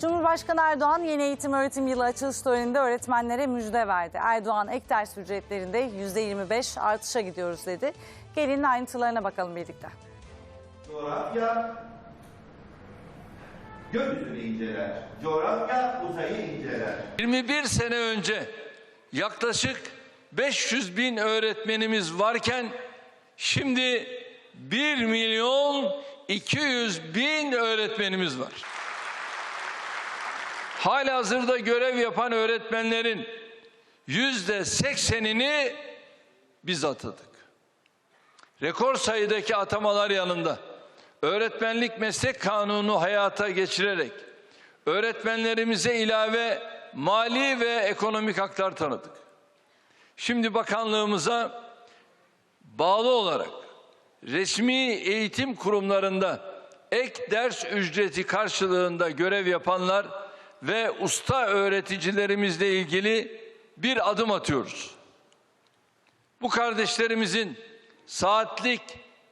Cumhurbaşkanı Erdoğan yeni eğitim öğretim yılı açılış töreninde öğretmenlere müjde verdi. Erdoğan ek ders ücretlerinde %25 artışa gidiyoruz dedi. Gelin ayrıntılarına bakalım birlikte. Coğrafya gökyüzünü inceler. Coğrafya uzayı inceler. 21 sene önce yaklaşık 500 bin öğretmenimiz varken şimdi 1 milyon 200 bin öğretmenimiz var. Halihazırda görev yapan öğretmenlerin yüzde seksenini biz atadık. Rekor sayıdaki atamalar yanında öğretmenlik meslek kanunu hayata geçirerek öğretmenlerimize ilave mali ve ekonomik haklar tanıdık. Şimdi bakanlığımıza bağlı olarak resmi eğitim kurumlarında ek ders ücreti karşılığında görev yapanlar ve usta öğreticilerimizle ilgili bir adım atıyoruz. Bu kardeşlerimizin saatlik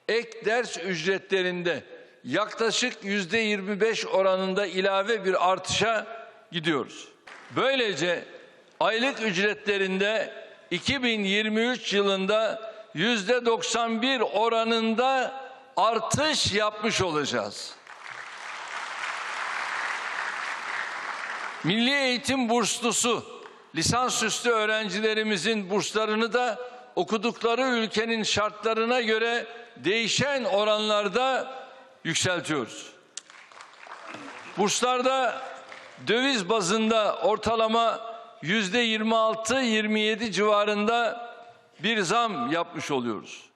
ek ders ücretlerinde yaklaşık yüzde 25 oranında ilave bir artışa gidiyoruz. Böylece aylık ücretlerinde 2023 yılında yüzde 91 oranında artış yapmış olacağız. Milli Eğitim burslusu, lisansüstü öğrencilerimizin burslarını da okudukları ülkenin şartlarına göre değişen oranlarda yükseltiyoruz. Burslarda döviz bazında ortalama yüzde 26-27 civarında bir zam yapmış oluyoruz.